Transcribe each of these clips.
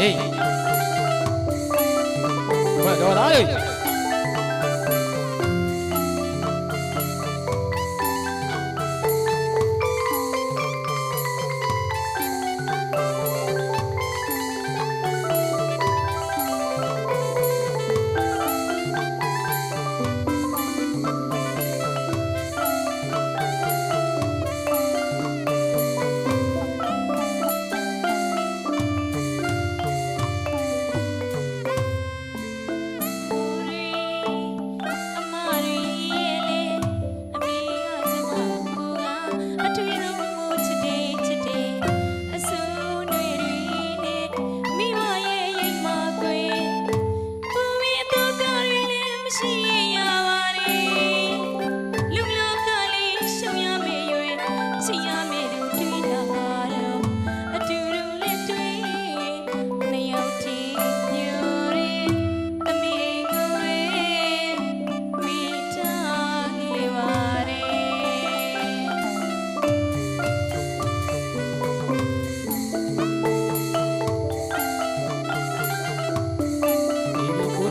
Hey. Come on, come on, hey.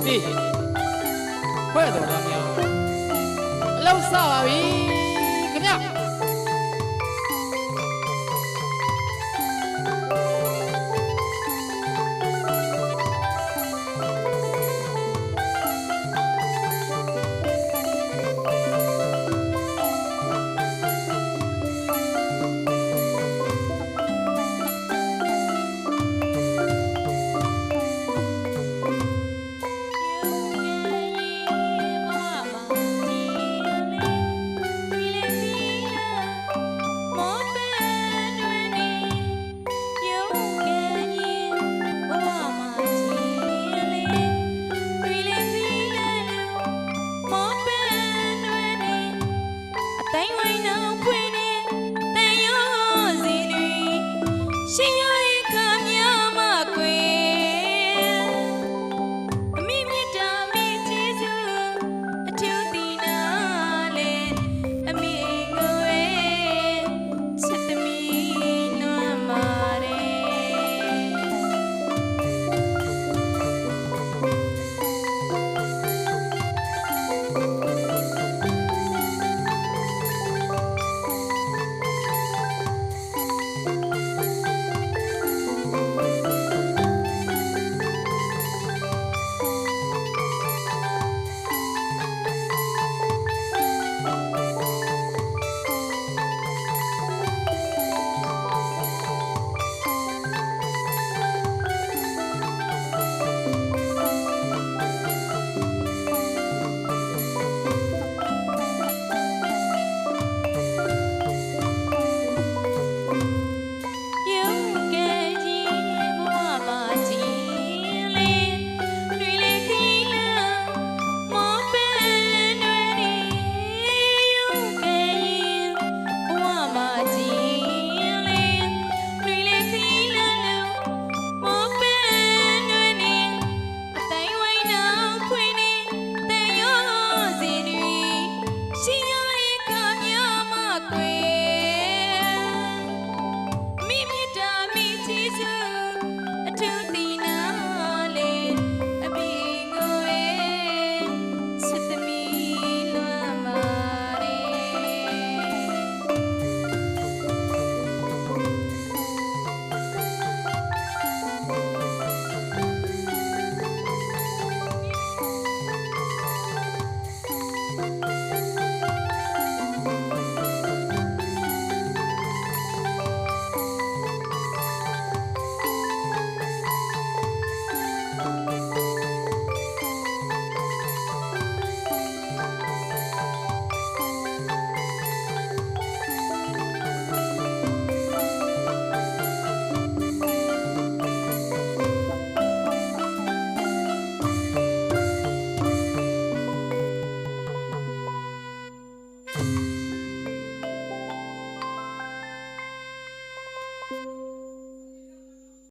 Hey. ဖွဲ့တော်သားများအလောက်စပါပြီ ဖွင့်တဲ့တယောစီနေရှင်